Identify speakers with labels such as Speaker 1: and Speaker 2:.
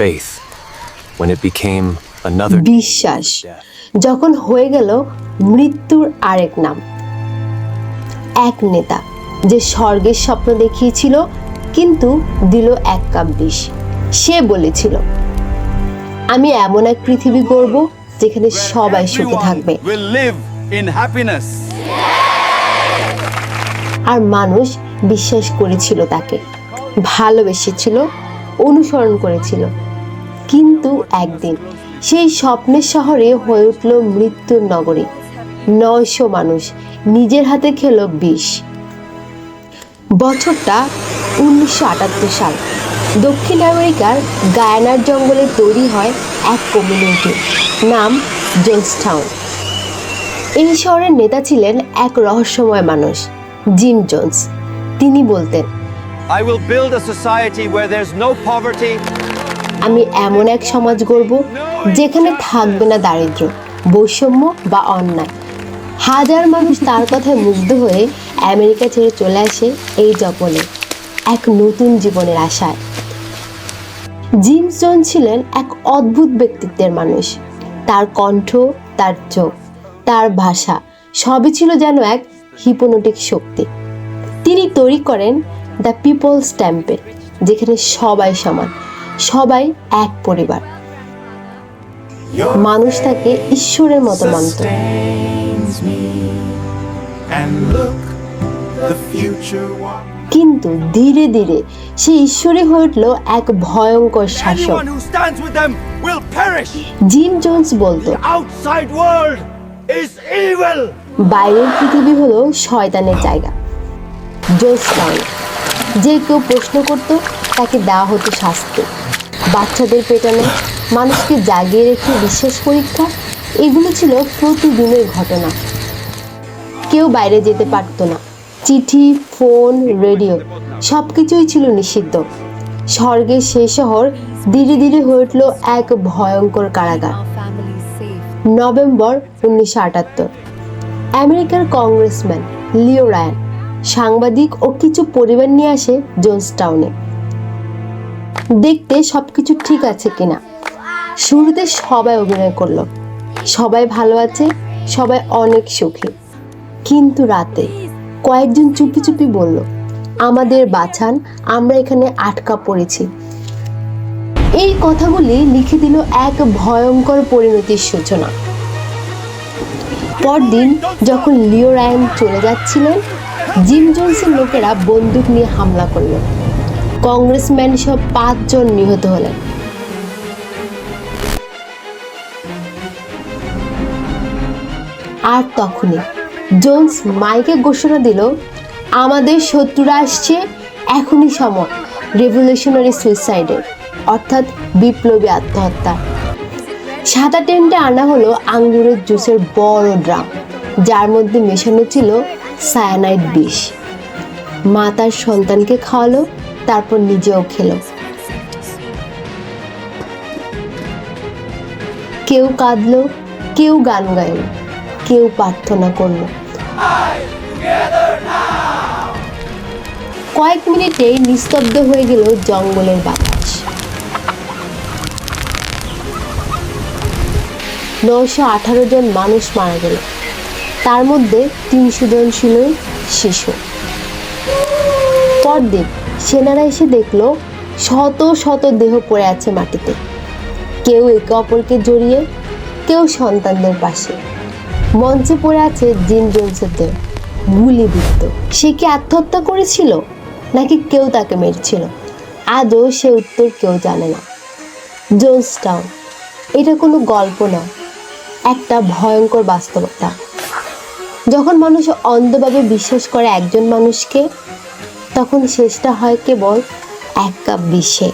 Speaker 1: Faith, when it became another
Speaker 2: বিশ্বাস। যখন হয়ে গেল মৃত্যুর আরেক নাম। এক নেতা যে স্বর্গের স্বপ্ন দেখিয়েছিল কিন্তু দিল এক কাপ বিষ। সে বলেছিল আমি এমন এক পৃথিবী গড়ব যেখানে সবাই সুখে থাকবে।
Speaker 3: Everyone live in happiness.
Speaker 2: আর মানুষ বিশ্বাস করেছিল তাকে ভালোবেসেছিল অনুসরণ করেছিল। কিন্তু একদিন সেই স্বপ্নের শহরে হয়ে উঠল মৃত্যুর নগরী। নয়শো মানুষ নিজের হাতে খেল বিষ। বছরটা উনিশশো আটাত্তর সাল। দক্ষিণ আমেরিকার গায়ানার জঙ্গলে তৈরি হয় এক কমিউনিটি নাম জোন্সটাউন এই শহরের নেতা ছিলেন এক রহস্যময় মানুষ জিম জোন্স। তিনি বলতেন
Speaker 3: I will build a society where there's no poverty,
Speaker 2: আমি এমন এক সমাজ গড়ব যেখানে থাকবে না দারিদ্র, বৈষম্য বা অন্যায়। হাজার মানুষ তার কথায় মুগ্ধ হয়ে আমেরিকা ছেড়ে চলে আসে এই জঙ্গলে এক নতুন জীবনের আশায়। জিম জোন ছিলেন এক অদ্ভুত ব্যক্তিত্বের মানুষ। তার কণ্ঠ, তার চোখ, তার ভাষা সবই ছিল যেন এক হিপোনোটিক শক্তি। তিনি তৈরি করেন দ্য পিপলস টেম্পেল, যেখানে সবাই সমান। সবাই এক পরিবার। মানুষ তাকে ঈশ্বরের মতো মানত. কিন্তু ধীরে ধীরে সে ঈশ্বরই হয়ে উঠল এক ভয়ঙ্কর শাসক. জিম জোন্স বলতো বাইরের পৃথিবী হলো শয়তানের জায়গা। জোস্টাউন যে কেউ প্রশ্ন করত তাকে দেওয়া হতো শাস্তি। বাচ্চাদের পেটানো, মানুষকে জাগিয়ে রেখে বিশ্বাস পরীক্ষা, এগুলো ছিল প্রতিদিনের ঘটনা। কেউ বাইরে যেতে পারতো না। চিঠি, ফোন, রেডিও সব কিছুই ছিল নিষিদ্ধ। স্বর্গের সেই শহর ধীরে ধীরে হয়ে উঠল এক ভয়ঙ্কর কারাগার। নভেম্বর উনিশশো আটাত্তর। আমেরিকার কংগ্রেসম্যান লিও রায়ান সাংবাদিক ও কিছু পরিবার নিয়ে আসে জোন্সটাউনে। দেখতে সবকিছু ঠিক আছে কিনা। শুরুতে সবাই অভিনয় করল। সবাই ভালো আছে, সবাই অনেক সুখী। কিন্তু রাতে কয়েকজন চুপি চুপি বলল, আমাদের বাঁচান আমরা এখানে আটকা পড়েছি। এই কথাগুলি লিখে দিল এক ভয়ঙ্কর পরিণতির সূচনা। পরদিন যখন লিও রায়ান চলে যাচ্ছিলেন, জিম জোন্সের লোকেরা বন্দুক নিয়ে হামলা করল। কংগ্রেসম্যান সব পাঁচজন নিহত হলেন। আর তখনই জোন্স মাইকে ঘোষণা দিল, আমাদের শত্রুরা আসছে, এখনই সময় রেভলিউশনারি সুইসাইডের অর্থাৎ বিপ্লবী আত্মহত্যা। সাদা টেন্টে আনা হলো আঙ্গুরের জুসের বড় ড্রাম, যার মধ্যে মেশানো ছিল সায়ানাইড বিষ। মা তার সন্তানকে খাওয়ালো তারপর নিজেও খেলো। কেউ কাঁদলো, কেউ গান গাইল কেউ প্রার্থনা করল। কয়েক মিনিটে নিস্তব্ধ হয়ে গেল জঙ্গলের বাতাস। নশো আঠারো জন মানুষ মারা গেল। তার মধ্যে তিনশো জন ছিল শিশু। পরদিন সেনারা এসে দেখল শত শত দেহ পড়ে আছে মাটিতে। কেউ একে অপরকে জড়িয়ে, কেউ সন্তানদের পাশে। মঞ্চে পড়ে আছে জিন জোন্সের দেহ গুলিবিদ্ধ। সে কি আত্মহত্যা করেছিল? নাকি কেউ তাকে মেরেছিল? আজও সে উত্তর কেউ জানে না। জোন্স টাউন এটা কোনো গল্প না, একটা ভয়ঙ্কর বাস্তবতা। যখন মানুষ অন্ধভাবে বিশ্বাস করে একজন মানুষকে তখন শেষটা হয় কেবল এক কাপ বিষে।